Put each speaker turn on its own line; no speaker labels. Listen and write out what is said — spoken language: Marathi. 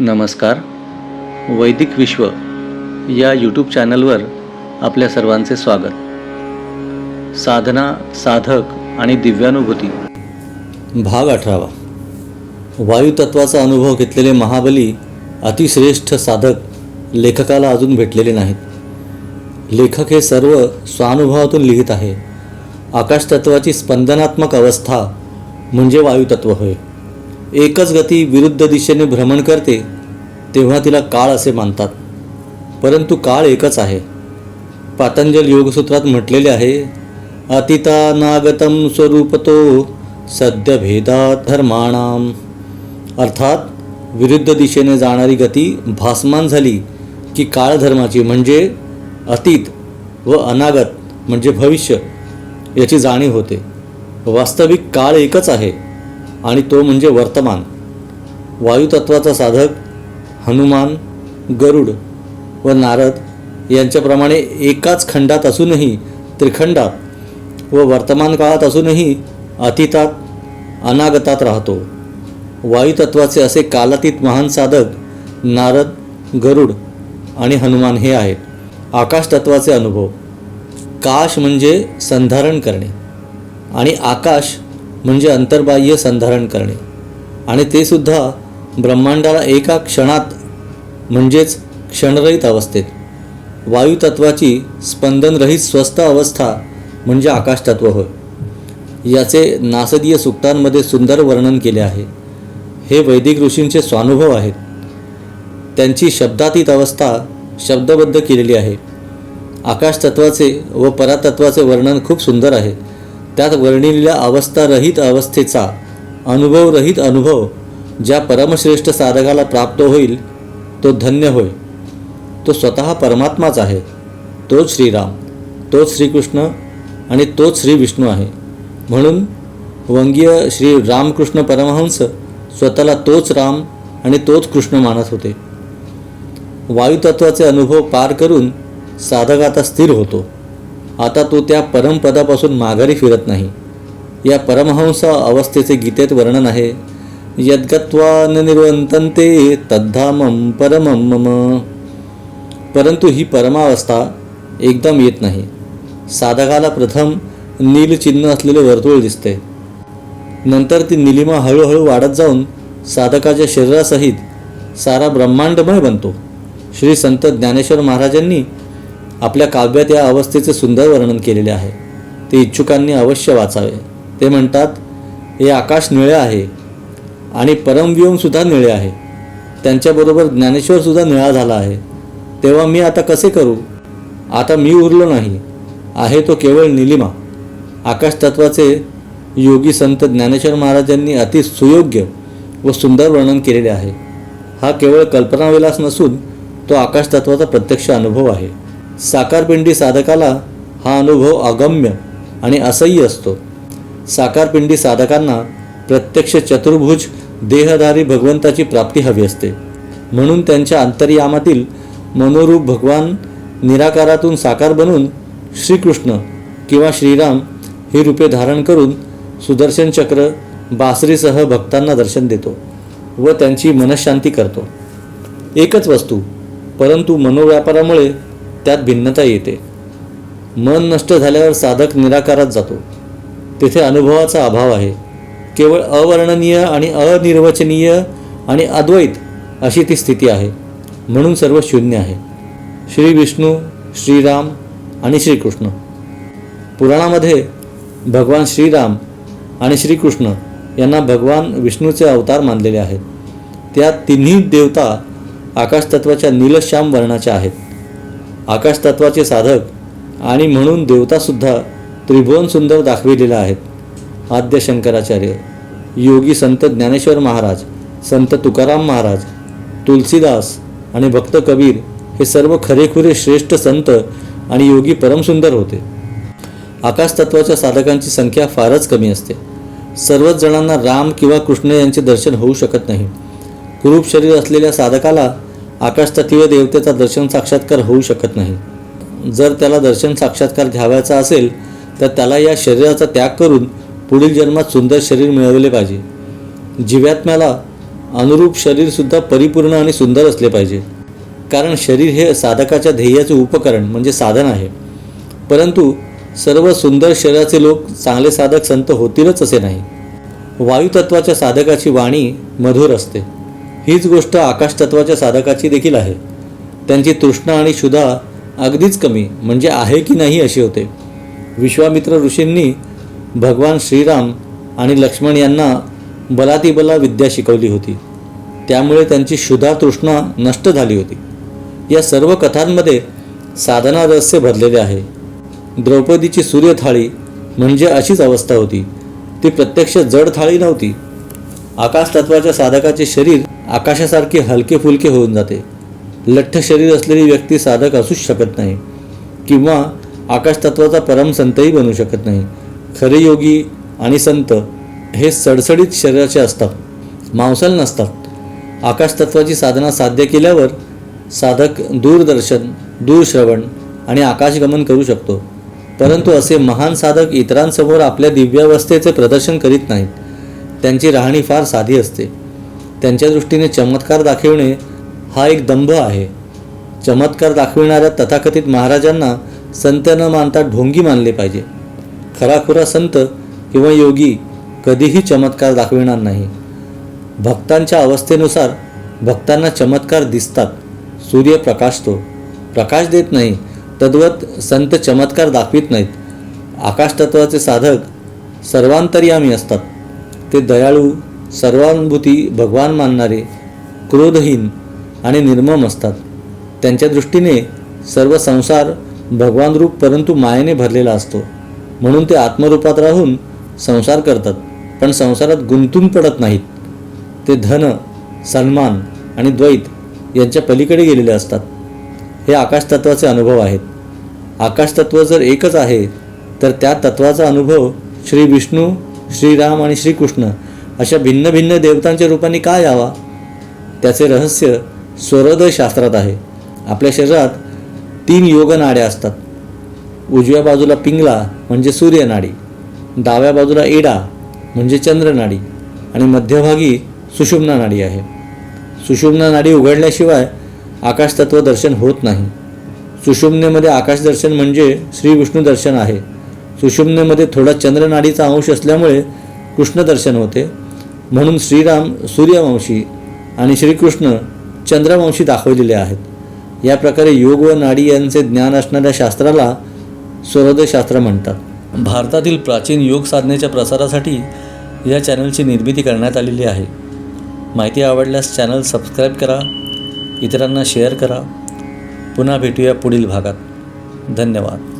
नमस्कार. वैदिक विश्व या यूट्यूब चॅनलवर आपल्या सर्वांचे स्वागत. साधना साधक आणि दिव्यानुभूती. भाग अठरावा. वायुतत्वाचा अनुभव घेतलेले महाबली अतिश्रेष्ठ साधक लेखकाला अजून भेटलेले नाहीत. लेखक हे सर्व स्वानुभवातून लिहित आहे. आकाशतत्वाची स्पंदनात्मक अवस्था म्हणजे वायुतत्व होय. एकच गती विरुद्ध दिशेने भ्रमण करते तेव्हा तिला काळ असे मानतात. परंतु काळ एकच आहे. पातंजल योगसूत्रात म्हटलेले आहे अतितानागतम स्वरूपतो सद्य भेदा धर्माणाम. अर्थात विरुद्ध दिशेने जाणारी गती भासमान झाली की काळधर्माची म्हणजे अतीत व अनागत म्हणजे भविष्य याची जाणीव होते. वास्तविक काळ एकच आहे. आणि तो म्हणजे वर्तमान. वायुतत्वाचा साधक हनुमान गरुड व नारद यांच्याप्रमाणे एकाच खंडात असूनही त्रिखंडात व वर्तमान काळात असूनही अतीतात अनागतात राहतो. वायुतत्वाचे असे कालातीत महान साधक नारद गरुड आणि हनुमान हे आहेत. आकाशतत्वाचे अनुभव. काश म्हणजे संधारण करणे. आणि आकाश म्हणजे अंतर्बाह्य संधारण करणे. आणि ते सुद्धा ब्रह्मांडाला एका क्षणात म्हणजेच क्षणरहित अवस्थेत. वायुतत्वाची स्पंदनरहित स्वस्थ अवस्था म्हणजे आकाशतत्व होय. याचे नासदीय सुक्तांमध्ये सुंदर वर्णन केले आहे. हे वैदिक ऋषींचे स्वानुभव आहेत. त्यांची शब्दातीत अवस्था शब्दबद्ध केलेली आहे. आकाशतत्वाचे व परातत्वाचे वर्णन खूप सुंदर आहे. त्यात वर्णिलेल्या अवस्थारहित अवस्थेचा अनुभवरहित अनुभव ज्या परमश्रेष्ठ साधकाला प्राप्त होईल तो धन्य होय. तो स्वतः परमात्माच आहे. तोच श्रीराम तोच श्रीकृष्ण आणि तोच श्री विष्णू आहे. म्हणून वंगीय श्री रामकृष्ण परमहंस स्वतःला तोच राम आणि तोच कृष्ण मानत होते. वायुतत्वाचे अनुभव पार करून साधक आता स्थिर होतो. आता तो त्या परमपदापासून माघारी फिरत नाही. या परमहंस अवस्थेचे गीतेत वर्णन आहे. यद्गत्वा न निर्वंतन्ते तद्धामम परमम मम. परंतु ही परमावस्था एकदम येत नाही. साधकाला प्रथम नीलचिन्ह असलेले वर्तुळ दिसते. नंतर ती निलिमा हळूहळू वाढत जाऊन साधकाच्या शरीरासहित सारा ब्रह्मांडमय बनतो. श्री संत ज्ञानेश्वर महाराजांनी आपल्या काव्यात या अवस्थेचे सुंदर वर्णन केलेले आहे. ते इच्छुकांनी अवश्य वाचावे. ते म्हणतात हे आकाश निळे आहे आणि परमव्योमसुद्धा निळे आहे. त्यांच्याबरोबर ज्ञानेश्वरसुद्धा निळा झाला आहे. तेव्हा मी आता कसे करू? आता मी उरलो नाही. आहे तो केवळ निलिमा. आकाशतत्वाचे योगी संत ज्ञानेश्वर महाराजांनी अति सुयोग्य व सुंदर वर्णन केलेले आहे. हा केवळ कल्पनाविलास नसून तो आकाशतत्वाचा प्रत्यक्ष अनुभव आहे. साकारपिंडी साधकाला हा अनुभव अगम्य आणि असह्य असतो. साकारपिंडी साधकांना प्रत्यक्ष चतुर्भुज देहधारी भगवंताची प्राप्ती हवी असते. म्हणून त्यांच्या अंतर्यामातील मनोरूप भगवान निराकारातून साकार बनून श्रीकृष्ण किंवा श्रीराम ही रूपे धारण करून सुदर्शन चक्र बासरीसह भक्तांना दर्शन देतो व त्यांची मनशांती करतो. एकच वस्तू परंतु मनोव्यापारामुळे त्यात भिन्नता येते. मन नष्ट झाल्यावर साधक निराकारात जातो. तेथे अनुभवाचा अभाव आहे. केवळ अवर्णनीय आणि अनिर्वचनीय आणि अद्वैत अशी ती स्थिती आहे. म्हणून सर्व शून्य आहे. श्री विष्णू श्रीराम आणि श्रीकृष्ण पुराणामध्ये भगवान श्रीराम आणि श्रीकृष्ण यांना भगवान विष्णूचे अवतार मानलेले आहेत. त्या तिन्ही देवता आकाशतत्वाच्या नीलश्याम वर्णाच्या आहेत. आकाशतत्वाचे साधक आणि म्हणून देवतासुद्धा त्रिभुवन सुंदर दाखविलेला आहेत आद्य शंकराचार्य योगी संत ज्ञानेश्वर महाराज संत तुकाराम महाराज तुलसीदास आणि भक्त कबीर हे सर्व खरेखुरे श्रेष्ठ संत आणि योगी परमसुंदर होते. आकाशतत्वाच्या साधकांची संख्या फारच कमी असते. सर्वच जणांना राम किंवा कृष्ण यांचे दर्शन होऊ शकत नाही. कुरूप शरीर असलेल्या साधकाला आकाशतत्वीय देवतेचा दर्शन साक्षात्कार होऊ शकत नाही. जर त्याला दर्शन साक्षात्कार घ्यावायचा असेल तर त्याला या शरीराचा त्याग करून पुढील जन्मात सुंदर शरीर मिळवले पाहिजे. जीवात्म्याला अनुरूप शरीरसुद्धा परिपूर्ण आणि सुंदर असले पाहिजे. कारण शरीर हे साधकाच्या ध्येयाचे उपकरण म्हणजे साधन आहे. परंतु सर्व सुंदर शरीराचे लोक चांगले साधक संत होतीलच असे नाही. वायुतत्वाच्या साधकाची वाणी मधुर असते. हीच गोष्ट आकाशतत्वाच्या साधकाची देखील आहे. त्यांची तृष्णा आणि क्षुधा अगदीच कमी म्हणजे आहे की नाही अशी होते. विश्वामित्र ऋषींनी भगवान श्रीराम आणि लक्ष्मण यांना बलातिबला विद्या शिकवली होती. त्यामुळे त्यांची क्षुधा तृष्णा नष्ट झाली होती. या सर्व कथांमध्ये साधना रहस्य भरलेले आहे. द्रौपदीची सूर्यथाळी म्हणजे अशीच अवस्था होती. ती प्रत्यक्ष जड थाळी नव्हती. आकाशतत्वाच्या साधकाचे शरीर आकाशासारखे हलके फुलके होऊन जाते. लठ्ठ शरीर असलेली व्यक्ती साधक असूच शकत नाही किंवा आकाश तत्वाचा परम संतही बनू शकत नाही. खरे योगी आणि संत हे सडसडीत शरीराचे असतात मांसल नसतात. आकाश तत्वाची साधना साध्य केल्यावर साधक दूरदर्शन दूरश्रवण आणि आकाशगमन करू शकतो. परंतु असे महान साधक इतरांसमोर आपल्या दिव्यावस्थेचे प्रदर्शन करीत नाहीत. त्यांची राहणी फार साधी असते. त्यांच्या दृष्टीने चमत्कार दाखविणे हा एक दंभ आहे. चमत्कार दाखविणाऱ्या तथाकथित महाराजांना संत न मानता ढोंगी मानले पाहिजे. खराखुरा संत किंवा योगी कधीही चमत्कार दाखविणार नाही. भक्तांच्या अवस्थेनुसार भक्तांना चमत्कार दिसतात. सूर्य प्रकाशतो. प्रकाश देत नाही तद्वत संत चमत्कार दाखवित नाहीत. आकाशतत्वाचे साधक सर्वांतर्यामी असतात. ते दयाळू सर्वानुभूती भगवान मानणारे क्रोधहीन आणि निर्मम असतात. त्यांच्या दृष्टीने सर्व संसार भगवान रूप परंतु मायेने भरलेला असतो. म्हणून ते आत्मरूपात राहून संसार करतात पण संसारात गुंतून पडत नाहीत. ते धन सन्मान आणि द्वैत यांच्या पलीकडे गेलेले असतात. हे आकाशतत्वाचे अनुभव आहेत. आकाशतत्व जर एकच आहे तर त्या तत्वाचा अनुभव श्री विष्णू श्रीराम आणि श्रीकृष्ण अशा भिन्न भिन्न देवतांच्या रूपाने का यावा? त्याचे रहस्य स्वरोदय शास्त्रात आहे. आपल्या शरीरात तीन योग नाड्या असतात. उजव्या बाजूला पिंगला म्हणजे सूर्यनाडी डाव्या बाजूला एडा म्हणजे चंद्रनाडी आणि मध्यभागी सुषुम्ना नाडी आहे. सुषुम्ना नाडी उघडल्याशिवाय आकाशतत्व दर्शन होत नाही. सुषुम्नेमध्ये आकाश दर्शन म्हणजे श्री विष्णू दर्शन आहे. सुषुम्नेमध्ये थोडा चंद्रनाडीचा अंश असल्यामुळे कृष्ण दर्शन होते. म्हणून श्रीराम सूर्यवंशी आणि श्रीकृष्ण चंद्रवंशी दाखवलेले आहेत. या प्रकारे योग व नाडी यांचे ज्ञान असणाऱ्या शास्त्राला स्वरोदय शास्त्र म्हणतात. भारतातील प्राचीन योग साधनेच्या प्रसारासाठी या चॅनलची निर्मिती करण्यात आलेली आहे. माहिती आवडल्यास चॅनल सबस्क्राईब करा इतरांना शेअर करा. पुन्हा भेटूया पुढील भागात. धन्यवाद.